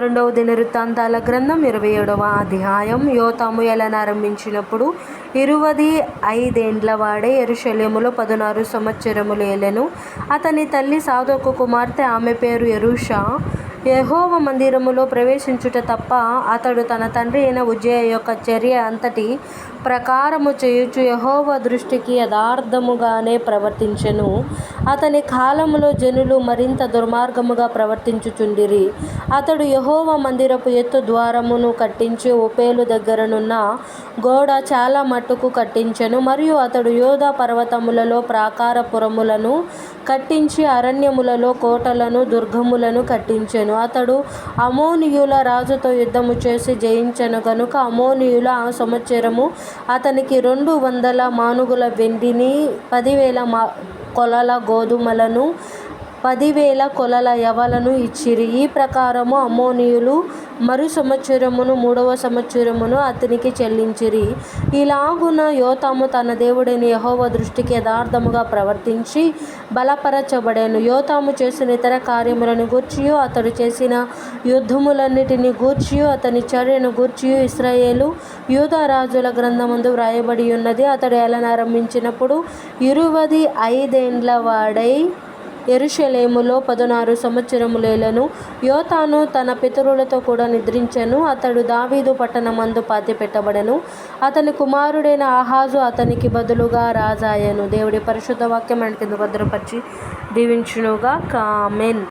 రెండవ దినవృత్తాంతాల గ్రంథం ఇరవై ఏడవ అధ్యాయం. యోతాము ఏలనారంభించినప్పుడు ఇరువది ఐదేండ్ల వాడే యెరూషలేములో పదునారు సంవత్సరములు ఏలెను. అతని తల్లి సాధోకు కుమార్తె ఆమె పేరు యెరూషా. యహోవ మందిరములో ప్రవేశించుట తప్ప అతడు తన తండ్రి అయిన ఉజ్జయ యొక్క చర్య అంతటి ప్రకారము చేయుచు యహోవ దృష్టికి యథార్థముగానే ప్రవర్తించెను. అతని కాలములో జనులు మరింత దుర్మార్గముగా ప్రవర్తించుచుండిరి. అతడు యహోవ మందిరపు ఎత్తు ద్వారమును కట్టించి ఓపేలు దగ్గరనున్న గోడ చాలా మట్టుకు కట్టించెను. మరియు అతడు యోధ పర్వతములలో ప్రాకారపురములను కట్టించి అరణ్యములలో కోటలను దుర్గములను కట్టించెను. అతడు అమోనియుల రాజుతో యుద్ధము చేసి జయించెను. గనుక అమోనియుల ఆ సంవత్సరము అతనికి రెండు వందల మానుగుల వెండిని పదివేల మా కొలల గోధుమలను పదివేల కొలల యవలను ఇచ్చిరి. ఈ ప్రకారము అమ్మోనీయులు మరు సంవత్సరమును మూడవ సంవత్సరమును అతనికి చెల్లించిరి. ఇలాగున యోతాము తన దేవుడైన యహోవ దృష్టికి యథార్థముగా ప్రవర్తించి బలపరచబడాను. యోతాము చేసిన ఇతర కార్యములను గూర్చియు అతడు చేసిన యుద్ధములన్నిటిని గూర్చియు అతని చర్యను గూర్చియు ఇస్రాయేలు యూదరాజుల గ్రంథముందు గ్రంథమందు వ్రాయబడి ఉన్నది అతడు ఏలనారంభించినప్పుడు ఇరువది ఐదేండ్ల వాడై ఎరుషలేములో పదునారు సంవత్సరములేలను యోతాను తన పితరులతో కూడా నిద్రించెను. అతడు దావీదు పట్టణమందు పాతిపెట్టబడెను. అతని కుమారుడైన ఆహాజు అతనికి బదులుగా రాజాయెను. దేవుడి పరిశుద్ధ వాక్యం మన కింద భద్రపరిచి దీవించునుగా కామెన్